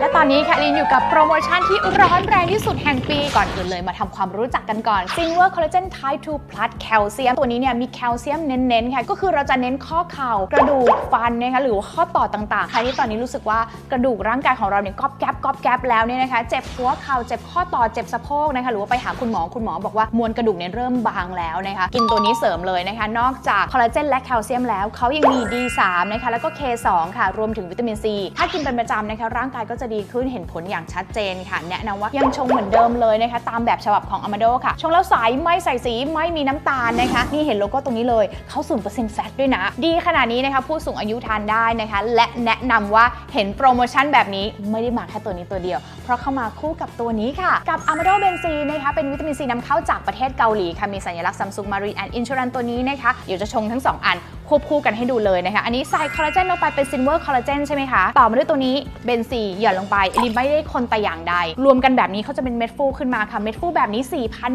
และตอนนี้ค่ะลินอยู่กับโปรโมชั่นที่ร้อนแรงที่สุดแห่งปีก่อนอื่นเลยมาทำความรู้จักกันก่อน Silver Collagen Type 2 Plus Calcium ตัวนี้เนี่ยมีแคลเซียมเน้นๆค่ะก็คือเราจะเน้นข้อเข่ากระดูกฟันนะคะหรือว่าข้อต่อต่างๆ ใครที่ตอนนี้รู้สึกว่ากระดูกร่างกายของเราเนี่ยก๊อบแก๊บก๊อบแก๊บแล้วเนี่ยนะคะเจ็บหัวเข่าเจ็บข้อต่อเจ็บสะโพกนะคะหรือว่าไปหาคุณหมอคุณหมอบอกว่ามวลกระดูกเนี่ยเริ่มบางแล้วนะคะกินตัวนี้เสริมเลยนะคะนอกจากคอลลาเจนและแคลเซียมแล้วเขายังมี D3 นะคะแล้วก็ K2 ค่ะรวมถึงวิตามิน C ถ้ากินเป็นประจำนะคะร่างกายก็จะดีขึ้นเห็นผลอย่างชัดเจนค่ะ แนะนำว่ายังชงเหมือนเดิมเลยนะคะ ตามแบบฉบับของ Amado ค่ะ ชงแล้วใสไม่ใส่สีไม่มีน้ำตาลนะคะ นี่เห็นโลโก้ตรงนี้เลยเขา0%แฟตด้วยนะ ดีขนาดนี้นะคะ ผู้สูงอายุทานได้นะคะ และแนะนำว่าเห็นโปรโมชั่นแบบนี้ไม่ได้มาแค่ตัวนี้ตัวเดียว เพราะเข้ามาคู่กับตัวนี้ค่ะ กับ Amado b e n z e นะคะเป็นวิตามินซีนำเข้าจากประเทศเกาหลีค่ะมีสัญลักษณ์ Samsung Marine and Insurance ตัวนี้นะคะเดี๋ยวจะชงทั้งสองอันควบคู่กันให้ดูเลยนะคะ อันนี้ใส่คอลลาเจนลงไปเป็นซินเวอร์คอลลาเจนใช่ไหมคะต่อมาด้วยตัวนี้เบนซีหย่อนลงไปอันนี้ไม่ได้คนแต่อย่างใด รวมกันแบบนี้เขาจะเป็นเม็ดฟูขึ้นมาค่ะ เม็ดฟูแบบนี้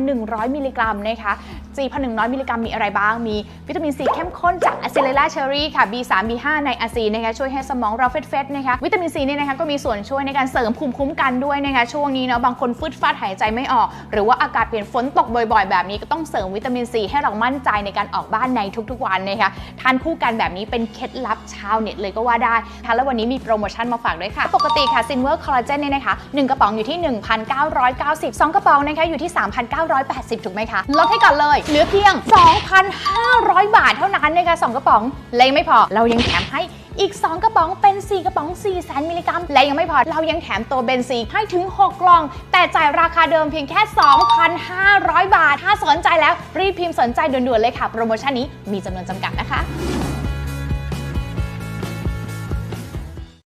4,100 มิลลิกรัมนะคะ4,100 มิลลิกรัมมีอะไรบ้าง มีวิตามินซีเข้มข้นจากอะซิเลล่าเชอรี่ค่ะ B3 B5 ในอะซีนะคะช่วยให้สมองเราเฟดเฟดๆนะคะ วิตามินซีเนี่ยนะคะก็มีส่วนช่วยในการเสริมภูมิคุ้มกันด้วยนะคะช่วงนี้เนาะบางคนฟึดฟาดหายใจไม่ออก หรือว่าอากาศเปลี่ยนฝนตกบ่อย ๆ แบบนี้ก็ต้องเสริมวิตามินซีให้เรามั่นใจในการออกบ้านในทุกๆวันนะคะทานคู่กันแบบนี้เป็นเคล็ดลับชาวเน็ตเลยก็ว่าได้ค่ะแล้ววันนี้มีโปรโมชั่นมาฝากด้วยค่ะ ปกติค่ะซินเวอร์คอลลาเจนเนี่ยนะคะหนึ่งกระป๋องอยู่ที่ 1,990สองกระป๋องนะคะอยู่ที่ 3,980 ถูกไหมคะ ลดให้ก่อนเลยเหลือเพียง 2,500 บาทเท่านั้นนะคะสองกระป๋องเลยงไม่พอเรายังแถมให้ อีก 2 กระป๋องเป็น 4 กระป๋อง 4 แสนมิลลิกรัม และยังไม่พอ เรายังแถมตัวเบนซีให้ถึง 6 กล่อง แต่จ่ายราคาเดิมเพียงแค่ 2,500 บาท ถ้าสนใจแล้วรีบพิมพ์สนใจด่วนๆเลยค่ะ โปรโมชั่นนี้มีจำนวนจำกัดนะคะ